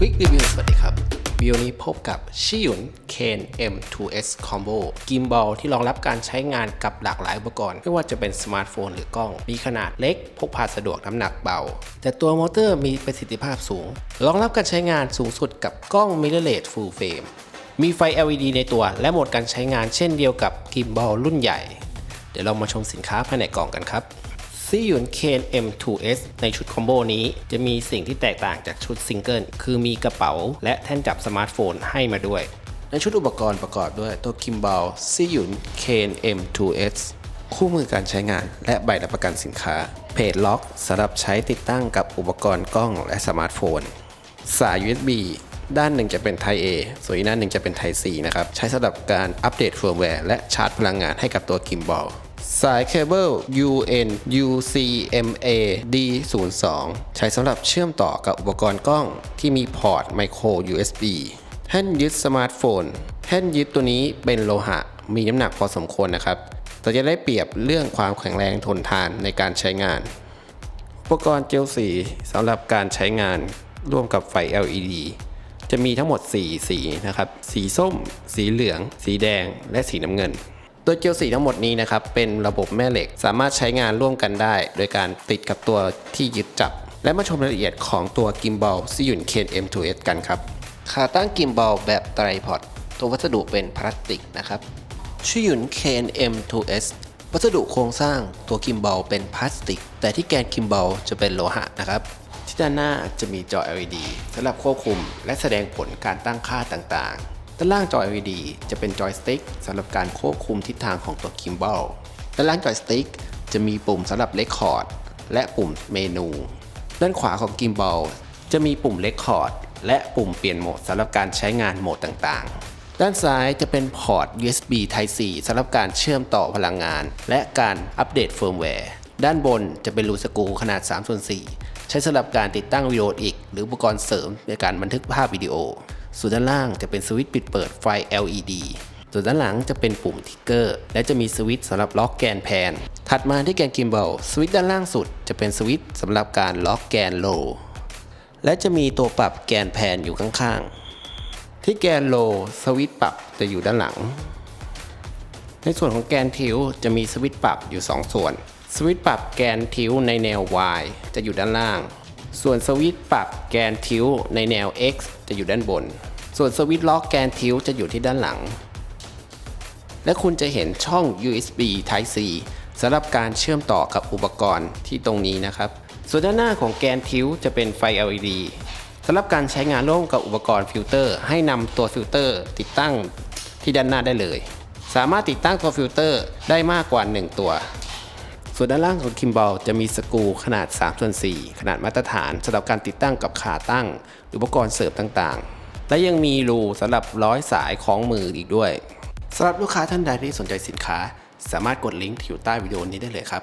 Quick Review สวัสดีครับวิดีโอนี้พบกับชิยุน Kane M2S Combo กิมบอลที่รองรับการใช้งานกับหลากหลายอุปกรณ์ ไม่ว่าจะเป็นสมาร์ทโฟนหรือกล้อง มีขนาดเล็ก พกพาสะดวกน้ำหนักเบา แต่ตัวมอเตอร์มีประสิทธิภาพสูง รองรับการใช้งานสูงสุดกับกล้อง Mirrorless Full Frame มีไฟ LED ในตัวและโหมดการใช้งานเช่นเดียวกับกิมบอลรุ่นใหญ่ เดี๋ยวเรามาชมสินค้าภายในกล่องกันครับ ซีหยุนเคน M2S ในชุดคอมโบนี้จะมีสิ่งที่แตกต่างจากชุดซิงเกิลคือมีกระเป๋า และแท่นจับสมาร์ทโฟนให้มาด้วย ในชุดอุปกรณ์ประกอบด้วยตัวคิมบ a ลซีหยุนเคน M2S คู่มือการใช้งานและใบรับประกันสินค้า เพจล็อกสำหรับใช้ติดตั้งกับอุปกรณ์กล้องและสมาร์ทโฟน สาย USB ด้านหนึ่งจะเป็น Type A ส่วนอีกด้านหนึ่งจะเป็น Type C นะครับ ใช้สำหรับการอัปเดตเฟิร์มแวร์และชาร์จพลังงานให้กับตัวกิมบ a ล สายเคเบิล UN UCMA D02 ใช้สำหรับเชื่อมต่อกับอุปกรณ์กล้องที่มีพอร์ตไมโคร USB แท่นยึดสมาร์ทโฟน แท่นยึดตัวนี้เป็นโลหะ มีน้ำหนักพอสมควรนะครับ แต่จะได้เปรียบเรื่องความแข็งแรงทนทานในการใช้งาน อุปกรณ์เจลสีสำหรับการใช้งานร่วมกับไฟ LED จะมีทั้งหมด 4 สีนะครับ สีส้ม สีเหลือง สีแดง และสีน้ำเงิน ตัวเจลสีทั้งหมดนี้นะครับเป็นระบบแม่เหล็กสามารถใช้งานร่วมกันได้ โดยการติดกับตัวที่ยึดจับ และมาชมรายละเอียดของตัวกิมบอลซิยุนเคน M2S กันครับขาตั้งกิมบอลแบบไตรพอดตัววัสดุเป็นพลาสติกนะครับชิยุนเคน M2S วัสดุโครงสร้างตัวกิมบอลเป็นพลาสติก แต่ที่แกนกิมบอลจะเป็นโลหะนะครับ ที่ด้านหน้าจะมีจอ LED สำหรับควบคุมและแสดงผลการตั้งค่าต่างๆ ด้านล่างจอ LED จะเป็นจอยสติ๊กสำหรับการควบคุมทิศทางของตัวกิมบอลด้านล่างจอยสติ๊กจะมีปุ่มสำหรับเลคคอร์ดและปุ่มเมนู ด้านขวาของกิมบอลจะมีปุ่มเลคคอร์ดและปุ่มเปลี่ยนโหมดสำหรับการใช้งานโหมดต่างๆ ด้านซ้ายจะเป็นพอร์ต USB Type C สำหรับการเชื่อมต่อพลังงาน และการอัปเดตเฟิร์มแวร์ ด้านบนจะเป็นรูสกูขนาด3ส่วน4ใช้สำหรับการติดตั้งวิดีโออีก หรืออุปกรณ์เสริมในการบันทึกภาพวิดีโอ ส่วนด้านล่างจะเป็นสวิตช์ปิดเปิดไฟ LED ส่วนด้านหลังจะเป็นปุ่มทิกเกอร์ และจะมีสวิตช์สำหรับล็อกแกนแพน ถัดมาที่แกนกิมบอลสวิตช์ด้านล่างสุดจะเป็นสวิตช์สำหรับการล็อกแกนโล และจะมีตัวปรับแกนแพนอยู่ข้างๆ ที่แกนโลสวิตช์ปรับจะอยู่ด้านหลัง ในส่วนของแกนทิวจะมีสวิตช์ปรับอยู่ 2 ส่วน สวิตช์ปรับแกนทิวในแนว Y จะอยู่ด้านล่าง ส่วนสวิตช์ปรับแกนทิวในแนว X จะอยู่ด้านบน ส่วนสวิตช์ล็อกแกนทิวจะอยู่ที่ด้านหลัง และคุณจะเห็นช่อง USB Type C สำหรับการเชื่อมต่อกับอุปกรณ์ที่ตรงนี้นะครับ ส่วนด้านหน้าของแกนทิวจะเป็นไฟ LED สำหรับการใช้งานร่วมกับอุปกรณ์ฟิลเตอร์ ให้นำตัวฟิลเตอร์ติดตั้งที่ด้านหน้าได้เลย สามารถติดตั้งตัวฟิลเตอร์ได้มากกว่า 1 ตัว ส่วนด้านล่างของคิมบอลจะมีสกูขนาด3ส่วน4ขนาดมาตรฐานสำหรับการติดตั้งกับขาตั้งหรืออุปกรณ์เสริมต่างๆ และยังมีรูสำหรับร้อยสายคล้องมืออีกด้วยสำหรับลูกค้าท่านใดที่สนใจสินค้า สามารถกดลิงก์ที่อยู่ใต้วิดีโอนี้ได้เลยครับ